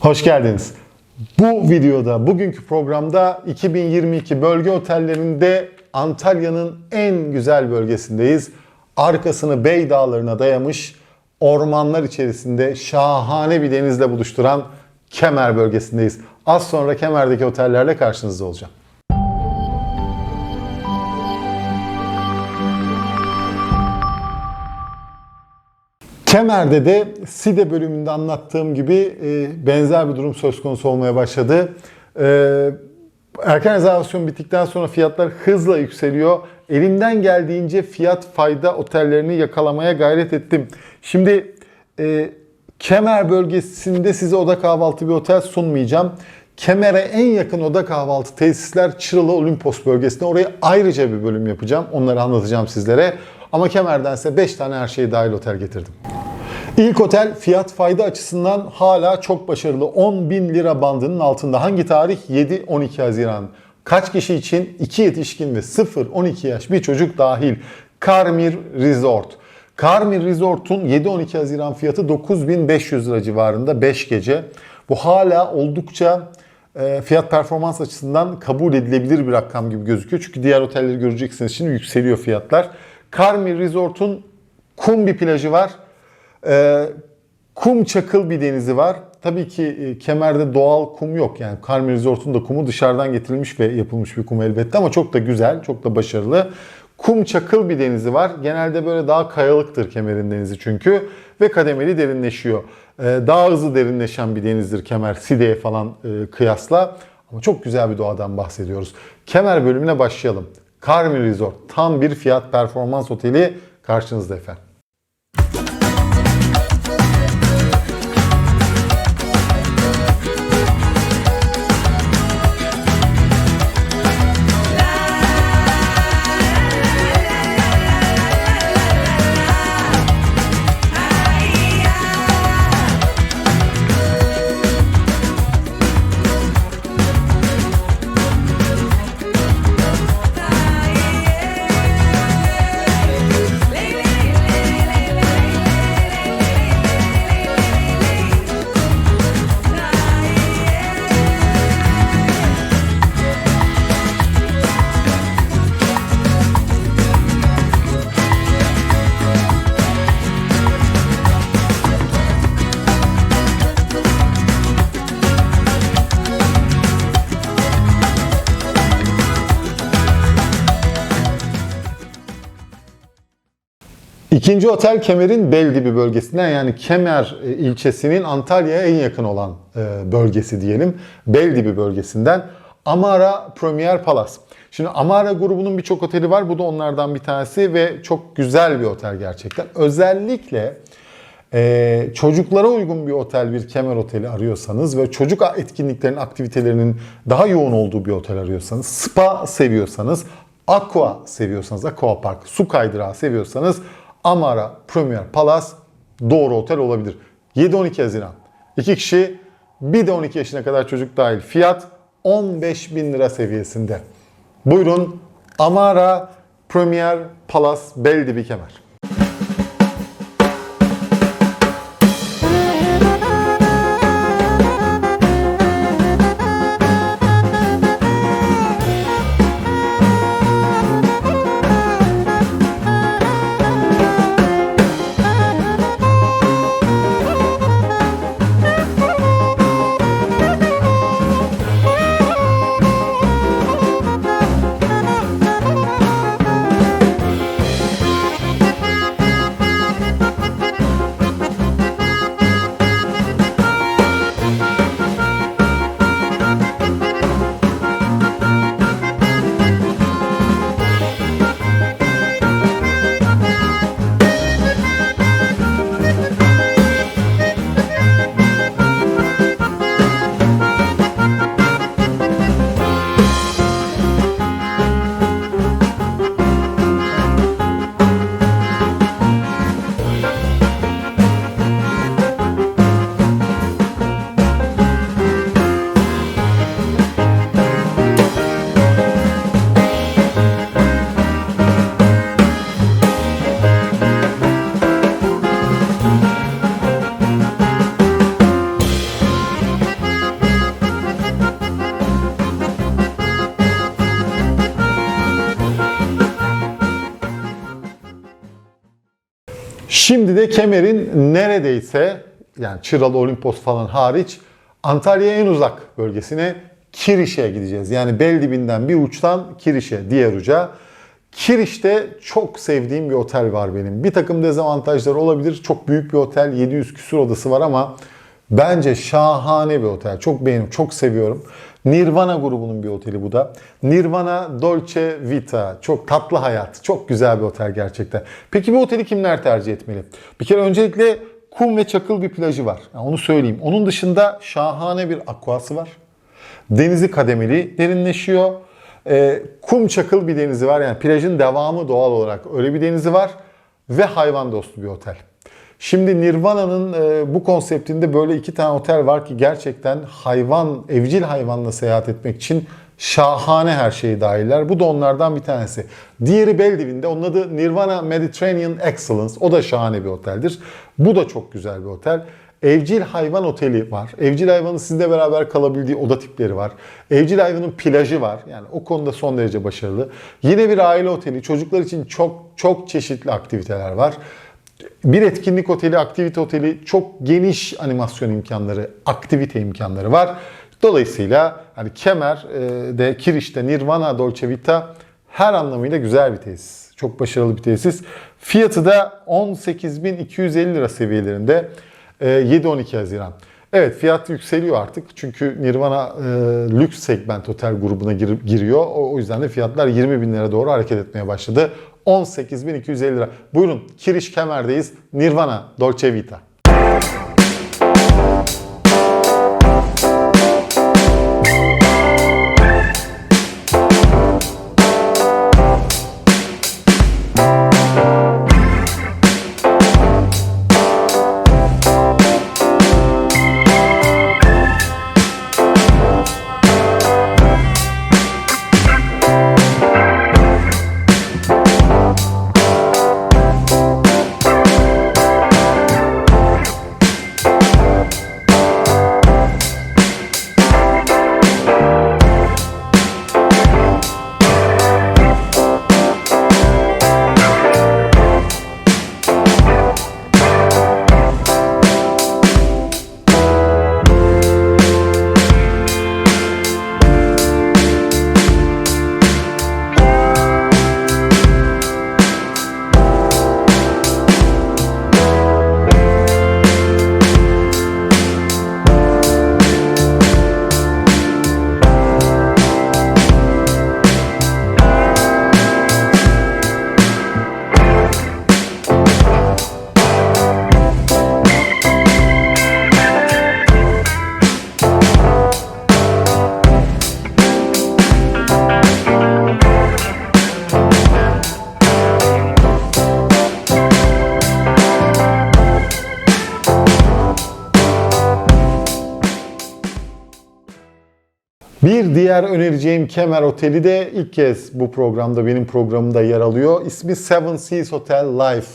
Hoş geldiniz. Bu videoda, bugünkü programda 2022 bölge otellerinde Antalya'nın en güzel bölgesindeyiz. Arkasını Bey Dağları'na dayamış, ormanlar içerisinde şahane bir denizle buluşturan Kemer bölgesindeyiz. Az sonra Kemer'deki otellerle karşınızda olacağım. Kemer'de de SİDE bölümünde anlattığım gibi e, benzer bir durum söz konusu olmaya başladı. E, erken rezervasyon bittikten sonra fiyatlar hızla yükseliyor. Elimden geldiğince fiyat fayda otellerini yakalamaya gayret ettim. Şimdi e, Kemer bölgesinde size oda kahvaltı bir otel sunmayacağım. Kemer'e en yakın oda kahvaltı tesisler Çıralı Olimpos bölgesinde. Oraya ayrıca bir bölüm yapacağım. Onları anlatacağım sizlere. Ama Kemer'dense 5 tane her şeyi dahil otel getirdim. İlk otel fiyat fayda açısından hala çok başarılı. 10 bin lira bandının altında. Hangi tarih? 7-12 Haziran. Kaç kişi için? 2 yetişkin ve 0-12 yaş bir çocuk dahil. Karmir Resort. Karmir Resort'un 7-12 Haziran fiyatı 9500 lira civarında 5 gece. Bu hala oldukça e, fiyat performans açısından kabul edilebilir bir rakam gibi gözüküyor. Çünkü diğer otelleri göreceksiniz şimdi yükseliyor fiyatlar. Karmir Resort'un kum bir plajı var. Ee, kum çakıl bir denizi var. Tabii ki e, kemerde doğal kum yok. Yani Karmir Resort'un da kumu dışarıdan getirilmiş ve yapılmış bir kum elbette ama çok da güzel, çok da başarılı. Kum çakıl bir denizi var. Genelde böyle daha kayalıktır kemerin denizi çünkü ve kademeli derinleşiyor. Ee, daha hızlı derinleşen bir denizdir kemer Side'ye falan e, kıyasla. Ama çok güzel bir doğadan bahsediyoruz. Kemer bölümüne başlayalım. Karmir Resort tam bir fiyat performans oteli karşınızda efendim. İkinci otel Kemer'in Beldibi bölgesinden yani Kemer e, ilçesinin Antalya'ya en yakın olan e, bölgesi diyelim. Beldibi bölgesinden Amara Premier Palace. Şimdi Amara grubunun birçok oteli var. Bu da onlardan bir tanesi ve çok güzel bir otel gerçekten. Özellikle ee, çocuklara uygun bir otel, bir kemer oteli arıyorsanız ve çocuk etkinliklerinin, aktivitelerinin daha yoğun olduğu bir otel arıyorsanız, spa seviyorsanız, aqua seviyorsanız, aqua park, su kaydırağı seviyorsanız Amara Premier Palace doğru otel olabilir. 7-12 Haziran. 2 kişi bir de 12 yaşına kadar çocuk dahil. Fiyat 15 bin lira seviyesinde. Buyurun Amara Premier Palace Beldibi Kemer. Şimdi de Kemer'in neredeyse yani Çıralı Olimpos falan hariç Antalya'ya en uzak bölgesine Kiriş'e gideceğiz. Yani Beldibinden bir uçtan Kiriş'e diğer uca. Kiriş'te çok sevdiğim bir otel var benim. Bir takım dezavantajları olabilir. Çok büyük bir otel. 700 küsur odası var ama bence şahane bir otel. Çok beğeniyorum, çok seviyorum. Nirvana grubunun bir oteli bu da. Nirvana Dolce Vita. Çok tatlı hayat. Çok güzel bir otel gerçekten. Peki bu oteli kimler tercih etmeli? Bir kere öncelikle kum ve çakıl bir plajı var. Yani onu söyleyeyim. Onun dışında şahane bir aquası var. Denizi kademeli derinleşiyor. Ee, kum çakıl bir denizi var. Yani plajın devamı doğal olarak öyle bir denizi var. Ve hayvan dostu bir otel. Şimdi Nirvana'nın e, bu konseptinde böyle iki tane otel var ki gerçekten hayvan, evcil hayvanla seyahat etmek için şahane her şeyi dahiller. Bu da onlardan bir tanesi. Diğeri Belleville'de. Onun adı Nirvana Mediterranean Excellence. O da şahane bir oteldir. Bu da çok güzel bir otel. Evcil hayvan oteli var. Evcil hayvanın sizle beraber kalabildiği oda tipleri var. Evcil hayvanın plajı var. Yani o konuda son derece başarılı. Yine bir aile oteli. Çocuklar için çok çok çeşitli aktiviteler var. Bir etkinlik oteli, aktivite oteli çok geniş animasyon imkanları, aktivite imkanları var. Dolayısıyla hani Kemer'de, Kiriş'te, Nirvana, Dolce Vita her anlamıyla güzel bir tesis. Çok başarılı bir tesis. Fiyatı da 18.250 lira seviyelerinde. 7-12 Haziran. Evet fiyat yükseliyor artık çünkü Nirvana e, lüks segment otel grubuna gir, giriyor. O, o yüzden de fiyatlar 20 bin lira doğru hareket etmeye başladı. 18.250 lira. Buyurun Kiriş Kemer'deyiz. Nirvana Dolce Vita. Diğer önereceğim Kemer Oteli de ilk kez bu programda benim programımda yer alıyor. İsmi Seven Seas Hotel Life.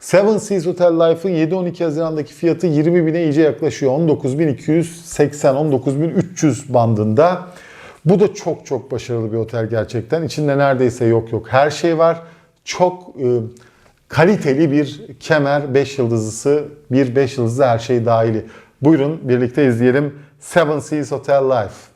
Seven Seas Hotel Life'ın 7-12 Haziran'daki fiyatı 20 bine iyice yaklaşıyor. 19.280-19.300 bandında. Bu da çok çok başarılı bir otel gerçekten. İçinde neredeyse yok yok her şey var. Çok e, kaliteli bir kemer 5 yıldızlısı, bir 5 yıldızlı her şey dahili. Buyurun birlikte izleyelim Seven Seas Hotel Life.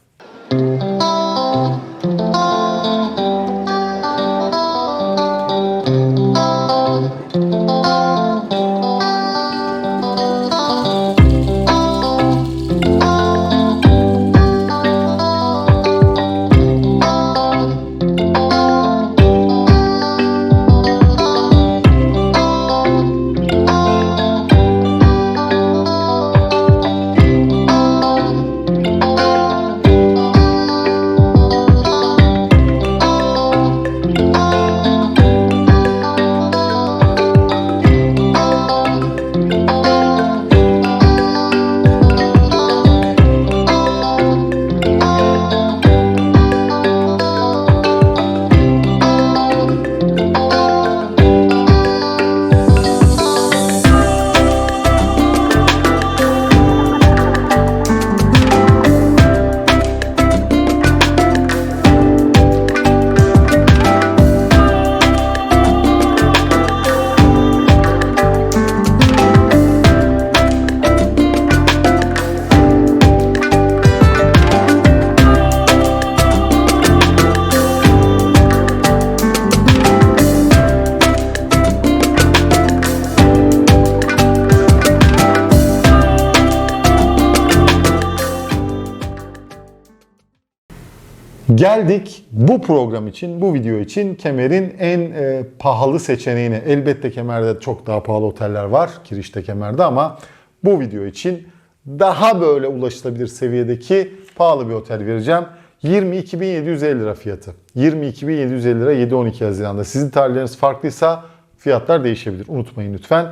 Geldik bu program için, bu video için Kemer'in en e, pahalı seçeneğine. Elbette Kemer'de çok daha pahalı oteller var, Kiriş'te Kemer'de ama bu video için daha böyle ulaşılabilir seviyedeki pahalı bir otel vereceğim. 22.750 lira fiyatı. 22.750 lira 7-12 Haziran'da. Sizin tarihleriniz farklıysa fiyatlar değişebilir. Unutmayın lütfen.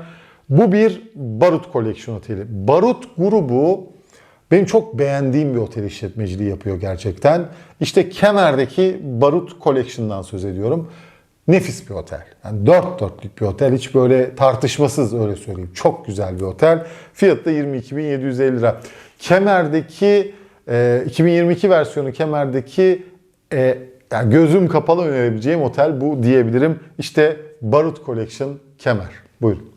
Bu bir Barut Collection Oteli. Barut grubu benim çok beğendiğim bir otel işletmeciliği yapıyor gerçekten. İşte Kemer'deki Barut Collection'dan söz ediyorum. Nefis bir otel. Yani dört dörtlük bir otel. Hiç böyle tartışmasız öyle söyleyeyim. Çok güzel bir otel. Fiyatı da 22.750 lira. Kemer'deki e, 2022 versiyonu Kemer'deki e, yani gözüm kapalı önerebileceğim otel bu diyebilirim. İşte Barut Collection Kemer. Buyurun.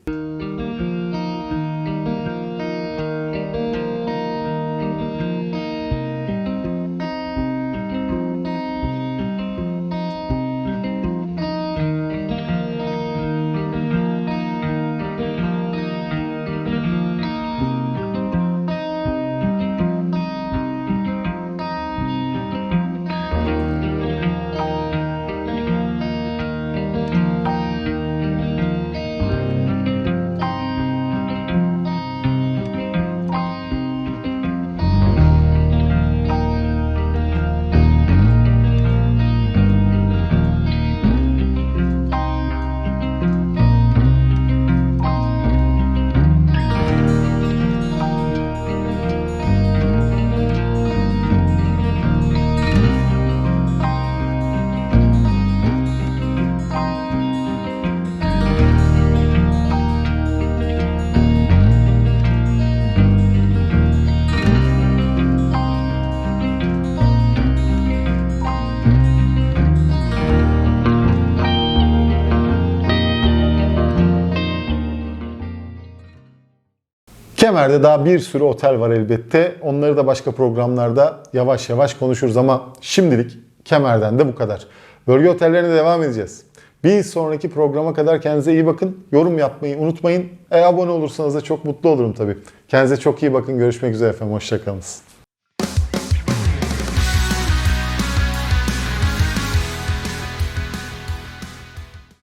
Kemer'de daha bir sürü otel var elbette. Onları da başka programlarda yavaş yavaş konuşuruz ama şimdilik Kemer'den de bu kadar. Bölge otellerine devam edeceğiz. Bir sonraki programa kadar kendinize iyi bakın. Yorum yapmayı unutmayın. E, abone olursanız da çok mutlu olurum tabii. Kendinize çok iyi bakın. Görüşmek üzere efendim. Hoşçakalınız.